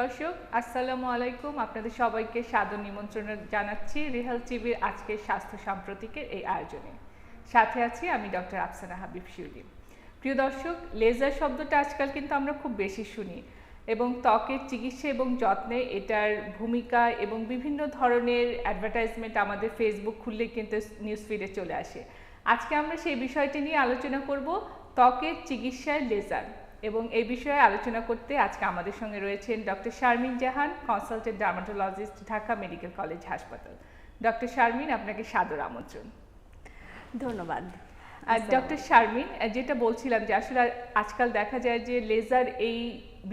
দর্শক, আসসালামু আলাইকুম। আপনাদের সবাইকে সাদর নিমন্ত্রণ জানাচ্ছি রিহাল টিভির আজকের স্বাস্থ্য সাম্প্রতিকের এই আয়োজনে। সাথে আছি আমি ডক্টর আফসানা হাবিব শিউলি। প্রিয় দর্শক, লেজার শব্দটা আজকাল কিন্তু আমরা খুব বেশি শুনি এবং ত্বকের চিকিৎসা এবং যত্নে এটার ভূমিকা এবং বিভিন্ন ধরনের অ্যাডভার্টাইজমেন্ট আমাদের ফেসবুক খুললে কিন্তু নিউজ ফিডে চলে আসে। আজকে আমরা সেই বিষয়টি নিয়ে আলোচনা করব, ত্বকের চিকিৎসায় লেজার। এবং এই বিষয়ে আলোচনা করতে আজকে আমাদের সঙ্গে রয়েছেন doctor Sharmin Jahan consultant dermatologist Dhaka medical college হাসপাতাল। ডক্টর শারমিন আপনাকে সাদর আমন্ত্রণ। ধন্যবাদ। আর ডক্টর শারমিন যেটা বলছিলাম যে আসলে আজকাল দেখা যায় যে লেজার এই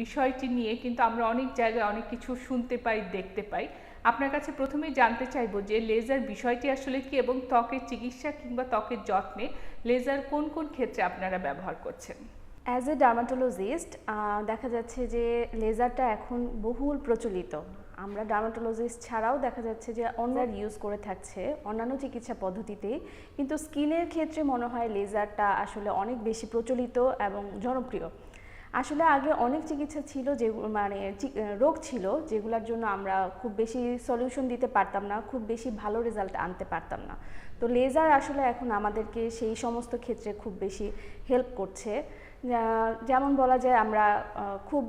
বিষয়টি নিয়ে কিন্তু আমরা অনেক জায়গায় অনেক কিছু শুনতে পাই দেখতে পাই। আপনার কাছে প্রথমেই জানতে চাইব যে লেজার বিষয়টি আসলে কি এবং ত্বকের চিকিৎসা কিংবা ত্বকের যত্নে লেজার কোন কোন ক্ষেত্রে আপনারা ব্যবহার করছেন? অ্যাজ এ ডার্মাটোলজিস্ট দেখা যাচ্ছে যে লেজারটা এখন বহুল প্রচলিত। আমরা ডার্মাটোলজিস্ট ছাড়াও দেখা যাচ্ছে যে অন্যার ইউজ করে থাকছে অন্যান্য চিকিৎসা পদ্ধতিতেই কিন্তু স্কিনের ক্ষেত্রে মনে হয় লেজারটা আসলে অনেক বেশি প্রচলিত এবং জনপ্রিয়। আসলে আগে অনেক চিকিৎসা ছিল যে মানে রোগ ছিল যেগুলোর জন্য আমরা খুব বেশি সলিউশন দিতে পারতাম না, খুব বেশি ভালো রেজাল্ট আনতে পারতাম না। তো লেজার আসলে এখন আমাদেরকে সেই সমস্ত ক্ষেত্রে খুব বেশি হেল্প করছে। যেমন বলা যায় আমরা খুব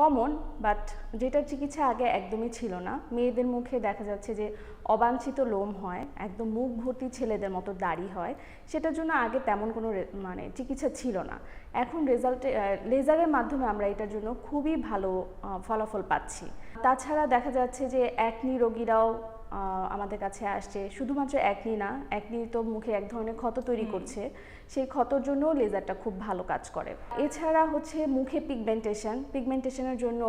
কমন বাট যেটার চিকিৎসা আগে একদমই ছিল না। মেয়েদের মুখে দেখা যাচ্ছে যে অবাঞ্ছিত লোম হয়, একদম মুখ ভর্তি ছেলেদের মতো দাড়ি হয়। সেটার জন্য আগে তেমন কোনো মানে চিকিৎসা ছিল না। এখন রেজাল্টে লেজারের মাধ্যমে আমরা এটার জন্য খুবই ভালো ফলাফল পাচ্ছি। তাছাড়া দেখা যাচ্ছে যে একনি রোগীরাও আমাদের কাছে আসছে। শুধুমাত্র একনি না একনি তো মুখে এক ধরনের ক্ষত তৈরি করছে। সেই ক্ষতর জন্য লেজারটা খুব ভালো কাজ করে। এছাড়া হচ্ছে মুখে পিগমেন্টেশন পিগমেন্টেশনের জন্য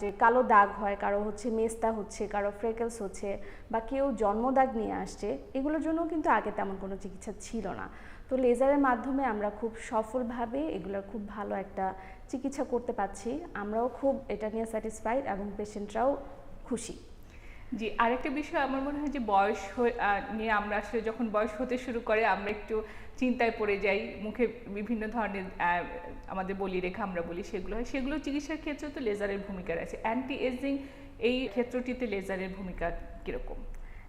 যে কালো দাগ হয় কারও হচ্ছে মেস্তা হচ্ছে কারও ফ্রেকেলস হচ্ছে বা কেউ জন্মদাগ নিয়ে আসছে এগুলোর জন্য কিন্তু আগে তেমন কোনো চিকিৎসা ছিল না। তো লেজারের মাধ্যমে আমরা খুব সফলভাবে এগুলোর খুব ভালো একটা চিকিৎসা করতে পারছি। আমরাও খুব এটা নিয়ে স্যাটিসফাইড এবং পেশেন্টরাও খুশি। জি আরেকটা বিষয় আমার মনে হয় যে বয়স হয়ে- নিয়ে আমরা আসলে যখন বয়স হতে শুরু করে আমরা একটু চিন্তায় পড়ে যাই মুখে বিভিন্ন ধরনের আমাদের বলি রেখা আমরা বলি সেগুলো হয়। সেগুলো চিকিৎসার ক্ষেত্রে তো লেজারের ভূমিকা রয়েছে। অ্যান্টি এজিং এই ক্ষেত্রটিতে লেজারের ভূমিকা কীরকম?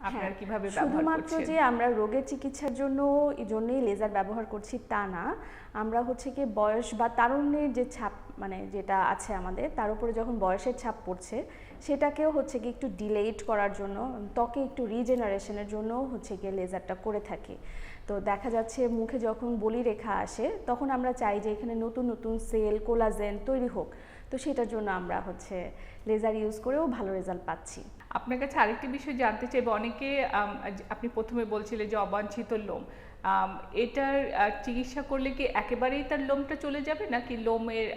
আপনারা হ্যাঁ, কীভাবে শুধুমাত্র যে আমরা রোগের চিকিৎসার জন্য এই জন্যই লেজার ব্যবহার করছি তা না আমরা হচ্ছে কি বয়স বা তারুণ্যের যে ছাপ মানে যেটা আছে আমাদের তার উপরে যখন বয়সের ছাপ পড়ছে সেটাকেও হচ্ছে কি একটু ডিলেট করার জন্য, ত্বকে একটু রিজেনারেশনের জন্য হচ্ছে গিয়ে লেজারটা করে থাকি। তো দেখা যাচ্ছে মুখে যখন বলি রেখা আসে, তখন আমরা চাই যে এখানে নতুন নতুন সেল কোলাজেন তৈরি হোক। তো সেটার জন্য আমরা হচ্ছে লেজার ইউজ করেও ভালো রেজাল্ট পাচ্ছি। আপনার কাছে আরেকটি বিষয় জানতে চাইব, অনেকে আপনি প্রথমে বলছিলেন যে অবাঞ্ছিত লোম। এটার চিকিৎসা করলে কি একেবারেই তার লোমটা চলে যাবে? নাকি লোমের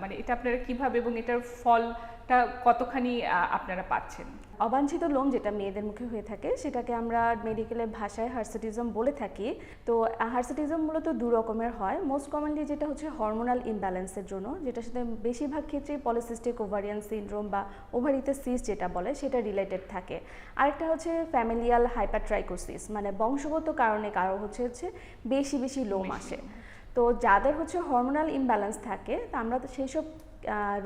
মানে এটা আপনারা কীভাবে এবং এটার ফলটা কতখানি আপনারা পাচ্ছেন? অবাঞ্ছিত লোম যেটা মেয়েদের মুখে হয়ে থাকে সেটাকে আমরা মেডিকেলের ভাষায় হার্সিটিজম বলে থাকি। তো হার্সিটিজম মূলত দু রকমের হয়। মোস্ট কমনলি যেটা হচ্ছে হরমোনাল ইমব্যালেন্সের জন্য যেটার সাথে বেশিরভাগ ক্ষেত্রেই পলিসিস্টিক ওভারিয়ান সিনড্রোম বা ওভারিতে সিস যেটা বলে সেটা রিলেটেড থাকে। আরেকটা হচ্ছে ফ্যামিলিয়াল হাইপারট্রাইকোসিস মানে বংশগত কারণে কারও হচ্ছে হচ্ছে বেশি বেশি লোম আসে। তো যাদের হচ্ছে হরমোনাল ইমব্যালেন্স থাকে, তা আমরা সেই সব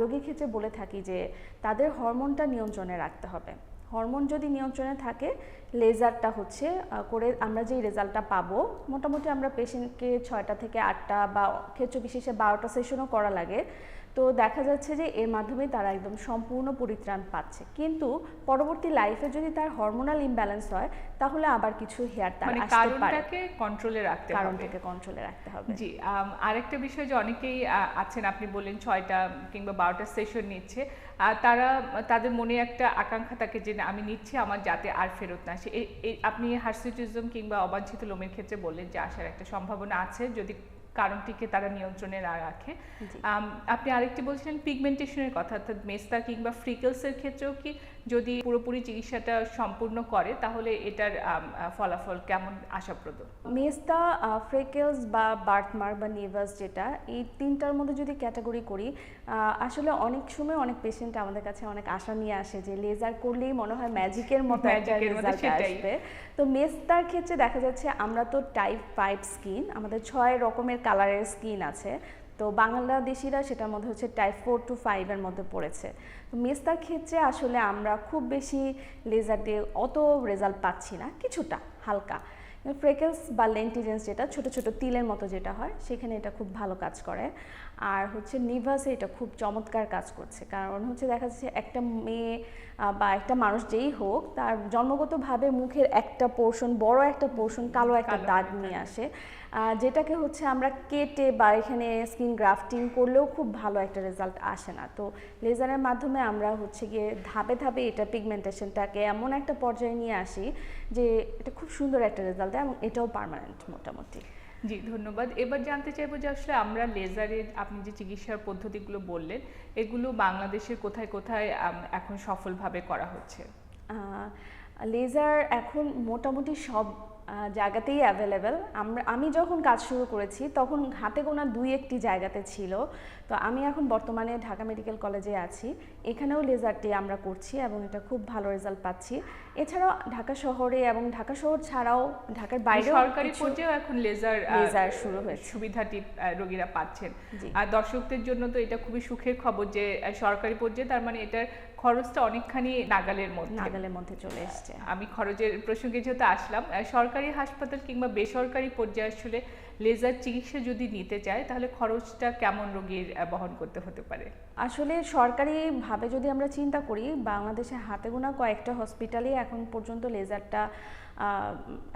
রোগী রোগীর ক্ষেত্রে বলে থাকি যে তাদের হরমোনটা নিয়ন্ত্রণে রাখতে হবে। হরমোন যদি নিয়ন্ত্রণে থাকে লেজারটা হচ্ছে করে আমরা যেই রেজাল্টটা পাবো, মোটামুটি আমরা পেশেন্টকে ছয়টা থেকে আটটা বা ক্ষেত্র বিশেষে বারোটা সেশনও করা লাগে। তো দেখা যাচ্ছে যে এর মাধ্যমে তারা একদম সম্পূর্ণ পরিত্রাণ পাচ্ছে। কিন্তু পরবর্তী লাইফে যদি তার হরমোনাল ইমব্যালেন্স হয় তাহলে আবার কিছু হেয়ার তার মানে আসতে পারে। কারণটাকে কন্ট্রোলে রাখতে হবে। কারণটাকে কন্ট্রোলে রাখতে হবে। জি আরেকটা বিষয় যে অনেকেই আছেন আপনি বললেন ছয়টা কিংবা বারোটা সেশন নিচ্ছে। আর তারা তাদের মনে একটা আকাঙ্ক্ষা থাকে যে আমি নিচ্ছি আমার যাতে আর ফেরত না আসে। আপনি হার্সিটিজম কিংবা অবাঞ্ছিত লোমের ক্ষেত্রে বললেন যে আসার একটা সম্ভাবনা আছে। যদি কারণটিকে তারা নিয়ন্ত্রণে না রাখে। আপনি আরেকটি বলছিলেন পিগমেন্টেশনের কথা অর্থাৎ মেস্তা কিংবা ফ্রিকেলসের ক্ষেত্রেও কি যদি পুরোপুরি চিকিৎসাটা সম্পূর্ণ করে তাহলে এটার ফলাফল কেমন আশাপ্রদ? মেস্তা ফ্রেকেলস বা বার্থমার্ক বা নেভাস যেটা এই তিনটার মধ্যে যদি ক্যাটাগরি করি আসলে অনেক সময় অনেক পেশেন্ট আমাদের কাছে অনেক আশা নিয়ে আসে যে লেজার করলেই মনে হয় ম্যাজিকের মতো একটা রেজাল্ট আসবে। তো মেস্তার ক্ষেত্রে দেখা যাচ্ছে আমরা তো টাইপ ফাইভ স্কিন আমাদের ছয় রকমের কালারের স্কিন আছে। তো বাংলাদেশিরা সেটার মধ্যে হচ্ছে টাইপ ফোর টু ফাইভের মধ্যে পড়েছে। তো মেস্তার ক্ষেত্রে আসলে আমরা খুব বেশি লেজার দিয়ে অত রেজাল্ট পাচ্ছি না, কিছুটা, হালকা। ফ্রেকেলস বা লেন্টিজেন্স যেটা, ছোট ছোট তিলের মতো যেটা হয়, সেখানে এটা খুব ভালো কাজ করে। আর হচ্ছে নিভাসে এটা খুব চমৎকার কাজ করছে। কারণ হচ্ছে দেখা যাচ্ছে একটা মেয়ে বা একটা মানুষ যেই হোক তার জন্মগতভাবে মুখের একটা পোর্শন বড় একটা পোর্শন কালো একটা দাগ নিয়ে আসে। যেটাকে হচ্ছে আমরা কেটে বা এখানে স্কিন গ্রাফটিং করলেও খুব ভালো একটা রেজাল্ট আসে না। তো লেজারের মাধ্যমে আমরা হচ্ছে গিয়ে ধাপে ধাপে এটা পিগমেন্টেশনটাকে এমন একটা পর্যায়ে নিয়ে আসি যে এটা খুব সুন্দর একটা রেজাল্ট দেয় এবং এটাও পার্মানেন্ট মোটামুটি। জি, ধন্যবাদ। এবার জানতে চাইব যে আসলে আমরা লেজারের, আপনি যে চিকিৎসার পদ্ধতিগুলো বললেন, এগুলো বাংলাদেশের কোথায় কোথায় এখন সফলভাবে করা হচ্ছে? লেজার এখন মোটামুটি সব জায়গাতেই অ্যাভেলেবেল আমরা, আমি যখন কাজ শুরু করেছি, তখন হাতে গোনা দুই একটি জায়গাতে ছিল। তো আমি এখন বর্তমানে ঢাকা মেডিকেল কলেজে আছি। এখানেও লেজারটি আমরা করছি এবং এটা খুব ভালো রেজাল্ট পাচ্ছি। এছাড়াও ঢাকা শহরে এবং ঢাকা শহর ছাড়াও ঢাকার বাইরেও সরকারি পর্যায়েও এখন লেজার লেজার শুরু হয়েছে। সুবিধাটি রোগীরা পাচ্ছেন। আর দর্শকদের জন্য তো এটা খুবই সুখের খবর যে সরকারি পর্যায়ে তার মানে এটার খরচটা অনেকখানি নাগালের মধ্যে। নাগালের মধ্যে চলে এসছে। আমি খরচের প্রসঙ্গে যেহেতু আসলাম সরকারি হাসপাতাল কিংবা বেসরকারি পর্যায়ে আসলে লেজার চিকিৎসা যদি নিতে চায়, তাহলে খরচটা কেমন রোগীর বহন করতে হতে পারে? আসলে সরকারিভাবে যদি আমরা চিন্তা করি, বাংলাদেশে হাতে গোনা কয়েকটা হসপিটালে এখন পর্যন্ত লেজারটা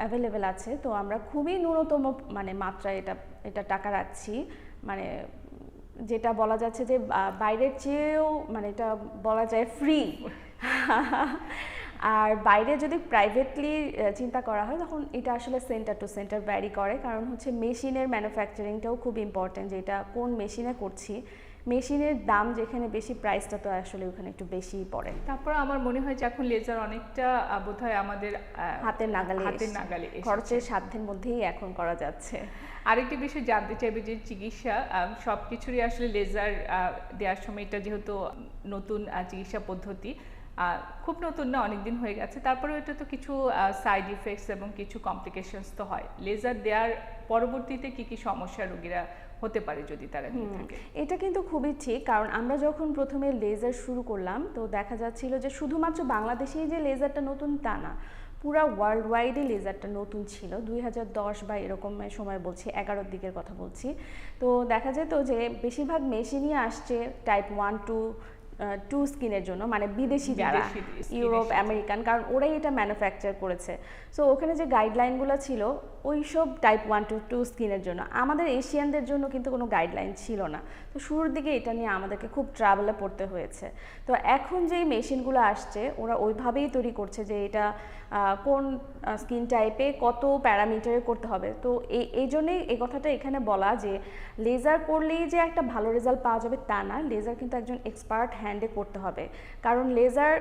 অ্যাভেলেবেল আছে। তো আমরা খুবই ন্যূনতম মানে মাত্রায় এটা এটা টাকা রাখছি। মানে যেটা বলা যাচ্ছে যে বাইরের চেয়েও মানে এটা বলা যায় ফ্রি আর বাইরে যদি প্রাইভেটলি চিন্তা করা হয় তখন এটা আসলে সেন্টার টু সেন্টার ভ্যারি করে। কারণ হচ্ছে মেশিনের ম্যানুফ্যাকচারিংটাও খুব ইম্পর্টেন্ট যে এটা কোন মেশিনে করছি। মেশিনের দাম যেখানে বেশি প্রাইসটা তো আসলে ওখানে একটু বেশি পড়ে। তারপর আমার মনে হয় যে এখন লেজার অনেকটা বোধহয় আমাদের হাতের নাগালে হাতের। নাগালে খরচের সাধ্যের মধ্যেই এখন করা যাচ্ছে। আরেকটি বিষয় জানতে চাইবে যে চিকিৎসা সব কিছুরই আসলে লেজার দেওয়ার সময় এটা যেহেতু নতুন চিকিৎসা পদ্ধতি খুব নতুন না অনেক দিন হয়ে গেছে। তারপরেও এটা তো কিছু সাইড ইফেক্টস এবং কিছু কমপ্লিকেশনস তো হয়। লেজার দেওয়ার পরবর্তীতে কি কি সমস্যা রোগীরা হতে পারে যদি তারা এটা কিন্তু খুবই ঠিক। কারণ আমরা যখন প্রথমে লেজার শুরু করলাম তো দেখা যাচ্ছিল যে শুধুমাত্র বাংলাদেশেই যে লেজারটা নতুন তা না পুরা ওয়ার্ল্ড ওয়াইডে লেজারটা নতুন ছিল। দুই হাজার দশ বা এরকম সময় বলছি এগারোর দিকের কথা বলছি। তো দেখা যেত যে বেশিরভাগ মেশিনই আসছে টাইপ ওয়ান টু টু স্কিনের জন্য মানে বিদেশি যারা ইউরোপ আমেরিকান কারণ ওরাই এটা ম্যানুফ্যাকচার করেছে। সো ওখানে যে গাইডলাইনগুলো ছিল ওই সব টাইপ ওয়ান টু টু স্কিনের জন্য। আমাদের এশিয়ানদের জন্য কিন্তু কোনো গাইডলাইন ছিল না। তো শুরুর দিকে এটা নিয়ে আমাদেরকে খুব ট্রাভেলে পড়তে হয়েছে। তো এখন যেই মেশিনগুলো আসছে ওরা ওইভাবেই তৈরি করছে যে এটা কোন স্কিন টাইপে কত প্যারামিটারে করতে হবে। তো এই এই জন্যেই এই কথাটা এখানে বলা যে লেজার করলেই যে একটা ভালো রেজাল্ট পাওয়া যাবে তা না লেজার কিন্তু একজন এক্সপার্ট হ্যান্ডে করতে হবে। কারণ লেজার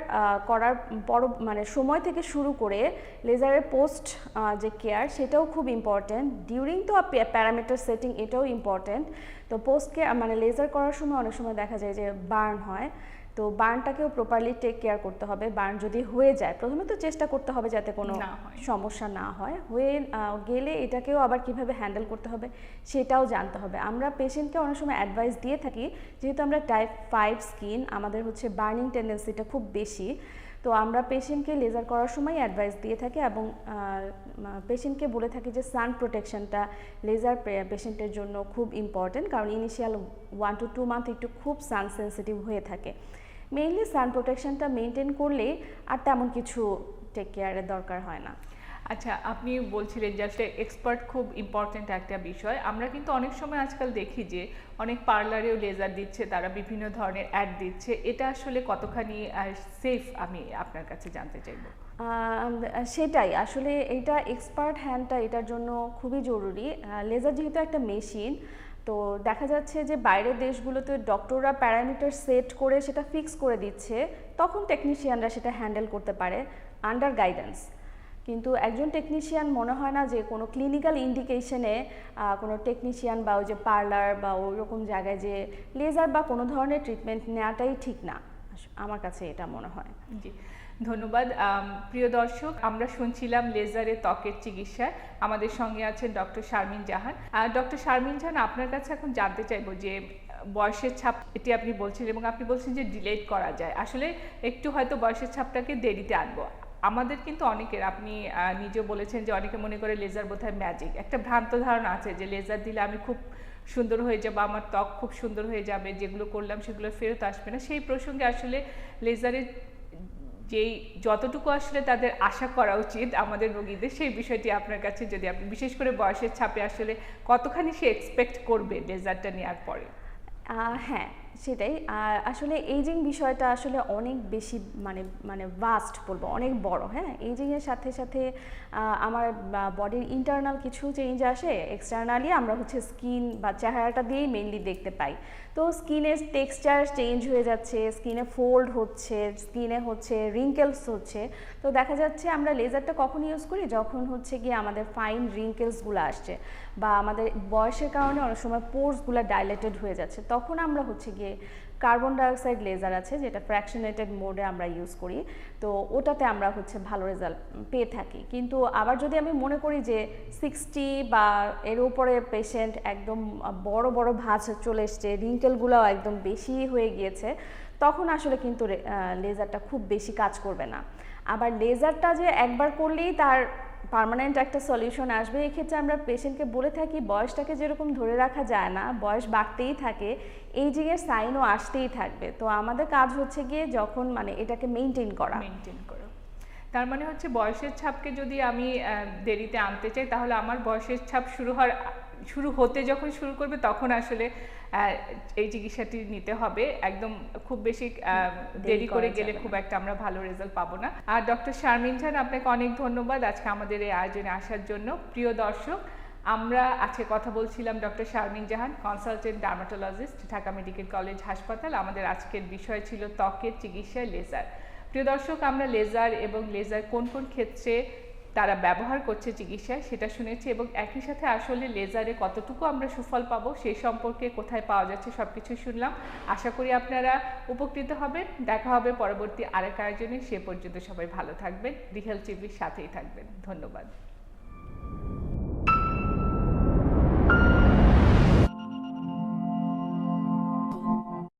করার পর মানে সময় থেকে শুরু করে লেজারের পোস্ট যে কেয়ার সেটাও খুব ইম্পর্ট্যান্ট ডিউরিং তো প্যারামিটার সেটিং এটাও ইম্পর্ট্যান্ট তো পোস্টকে মানে লেজার করার সময় অনেক সময় দেখা যায় যে বার্ন হয়। তো বার্নটাকেও প্রপারলি টেক কেয়ার করতে হবে। বার্ন যদি হয়ে যায় প্রথমে তো চেষ্টা করতে হবে যাতে কোনো সমস্যা না হয়। হয়ে গেলে এটাকেও আবার কীভাবে হ্যান্ডেল করতে হবে সেটাও জানতে হবে। আমরা পেশেন্টকে অনেক সময় অ্যাডভাইস দিয়ে থাকি যেহেতু আমরা টাইপ ফাইভ স্কিন আমাদের হচ্ছে বার্নিং টেন্ডেন্সিটা খুব বেশি। তো আমরা পেশেন্টকে লেজার করার সময় অ্যাডভাইস দিয়ে থাকি এবং পেশেন্টকে বলে থাকি যে সান প্রোটেকশনটা লেজার পেশেন্টের জন্য খুব ইম্পর্টেন্ট কারণ initial one two two month একটু খুব সান সেন্সিটিভ হয়ে থাকে। মেইনলি সান প্রোটেকশনটা মেনটেন করলে আর তেমন কিছু টেক কেয়ারের দরকার হয় না। আচ্ছা আপনি বলছিলেন আসলে এক্সপার্ট খুব ইম্পর্ট্যান্ট একটা বিষয়। আমরা কিন্তু অনেক সময় আজকাল দেখি যে অনেক পার্লারেও লেজার দিচ্ছে, তারা বিভিন্ন ধরনের অ্যাড দিচ্ছে। এটা আসলে কতখানি সেফ আমি আপনার কাছে জানতে চাইব? সেটাই। আসলে এটা এক্সপার্ট হ্যান্ডটা এটার জন্য খুবই জরুরি। লেজার যেহেতু একটা মেশিন তো দেখা যাচ্ছে যে বাইরের দেশগুলোতে ডক্টররা প্যারামিটার সেট করে সেটা ফিক্স করে দিচ্ছে, তখন টেকনিশিয়ানরা সেটা হ্যান্ডেল করতে পারে আন্ডার গাইডেন্স কিন্তু একজন টেকনিশিয়ান মনে হয় না যে কোনো ক্লিনিক্যাল ইন্ডিকেশনে কোনো টেকনিশিয়ান বা ওই যে পার্লার বা ওই রকম জায়গায় যে লেজার বা কোনো ধরনের ট্রিটমেন্ট নেওয়াটাই ঠিক না, আমার কাছে এটা মনে হয়। জি, ধন্যবাদ। প্রিয় দর্শক, আমরা শুনছিলাম লেজারে ত্বকের চিকিৎসায়। আমাদের সঙ্গে আছেন ডক্টর শারমিন জাহান। আর ডক্টর শারমিন জাহান, আপনার কাছে এখন জানতে চাইব যে, বয়সের ছাপ এটি আপনি বলছেন এবং আপনি বলছেন যে ডিলেট করা যায়। আসলে একটু হয়তো বয়সের ছাপটাকে দেরিতে আনব। আমাদের কিন্তু অনেকের, আপনি নিজেও বলেছেন যে অনেকে মনে করে লেজার বোধহয় ম্যাজিক একটা ভ্রান্ত ধারণা আছে যে লেজার দিলে আমি খুব সুন্দর হয়ে যাব, আমার ত্বক খুব সুন্দর হয়ে যাবে, যেগুলো করলাম সেগুলো ফেরত আসবে না। সেই প্রসঙ্গে আসলে লেজারের যেই, যতটুকু আসলে তাদের আশা করা উচিত আমাদের রোগীদের, সেই বিষয়টি আপনার কাছে যদি আপনি, বিশেষ করে বয়সের ছাপে আসলে কতখানি সে এক্সপেক্ট করবে লেজারটা নেওয়ার পরে? হ্যাঁ সেটাই। আর আসলে এইজিং বিষয়টা আসলে অনেক বেশি মানে মানে ভাস্ট বলব, অনেক বড় হ্যাঁ? এইজিংয়ের সাথে সাথে আমার বডির ইন্টারনাল কিছু চেঞ্জ আসে এক্সটার্নালি আমরা হচ্ছে স্কিন বা চেহারাটা দিয়েই মেইনলি দেখতে পাই। তো স্কিনের টেক্সচার চেঞ্জ হয়ে যাচ্ছে স্কিনে ফোল্ড হচ্ছে স্কিনে হচ্ছে রিঙ্কেলস হচ্ছে। তো দেখা যাচ্ছে আমরা লেজারটা কখন ইউজ করি যখন হচ্ছে গিয়ে আমাদের ফাইন রিঙ্কেলসগুলো আসছে বা আমাদের বয়সের কারণে অনেক সময় পোর্সগুলো ডাইলেটেড হয়ে যাচ্ছে। তখন আমরা হচ্ছে গিয়ে কার্বন ডাইঅক্সাইড লেজার আছে, যেটা ফ্র্যাকশনেটেড মোডে আমরা ইউজ করি। তো ওটাতে আমরা হচ্ছে ভালো রেজাল্ট পেয়ে থাকি। কিন্তু আবার যদি আমি মনে করি যে সিক্সটি বা এর উপরে পেশেন্ট একদম বড় বড় ভাঁজ চলে এসছে রিঙ্কেলগুলোও একদম বেশি হয়ে গিয়েছে, তখন আসলে কিন্তু লেজারটা খুব বেশি কাজ করবে না। আবার লেজারটা যে একবার করলেই তার পার্মানেন্ট একটা সলিউশন আসবে, এক্ষেত্রে আমরা পেশেন্টকে বলে থাকি, বয়সটাকে যেরকম ধরে রাখা যায় না, বয়স বাড়তেই থাকে এইজিংয়ের সাইনও আসতেই থাকবে। তো আমাদের কাজ হচ্ছে গিয়ে যখন মানে এটাকে মেনটেন করা। মেনটেন করা। তার মানে হচ্ছে বয়সের ছাপকে যদি আমি দেরিতে আনতে চাই, তাহলে আমার বয়সের ছাপ শুরু হওয়ার শুরু হতে যখন শুরু করবে তখন আসলে এই চিকিৎসাটি নিতে হবে। একদম খুব বেশি দেরি করে গেলে খুব একটা আমরা ভালো রেজাল্ট পাবো না। আর ডক্টর শারমিন খান আপনাকে অনেক ধন্যবাদ আজকে আমাদের এই আয়োজনে আসার জন্য। প্রিয় দর্শক আমরা আজকে কথা বলছিলাম doctor Sharmin Jahan consultant dermatologist Dhaka medical college হাসপাতাল। আমাদের আজকের বিষয় ছিল ত্বকের চিকিৎসায় লেজার প্রিয় দর্শক আমরা লেজার এবং লেজার কোন কোন ক্ষেত্রে তারা ব্যবহার করছে চিকিৎসায়, সেটা শুনেছি এবং একই সাথে আসলে লেজারে কতটুকু আমরা সুফল পাবো সেই সম্পর্কে কোথায় পাওয়া যাচ্ছে সব কিছু শুনলাম। আশা করি আপনারা উপকৃত হবেন। দেখা হবে পরবর্তী আরেক আয়োজনে। সে পর্যন্ত সবাই ভালো থাকবেন। রিহেল টিভির সাথেই থাকবেন। ধন্যবাদ।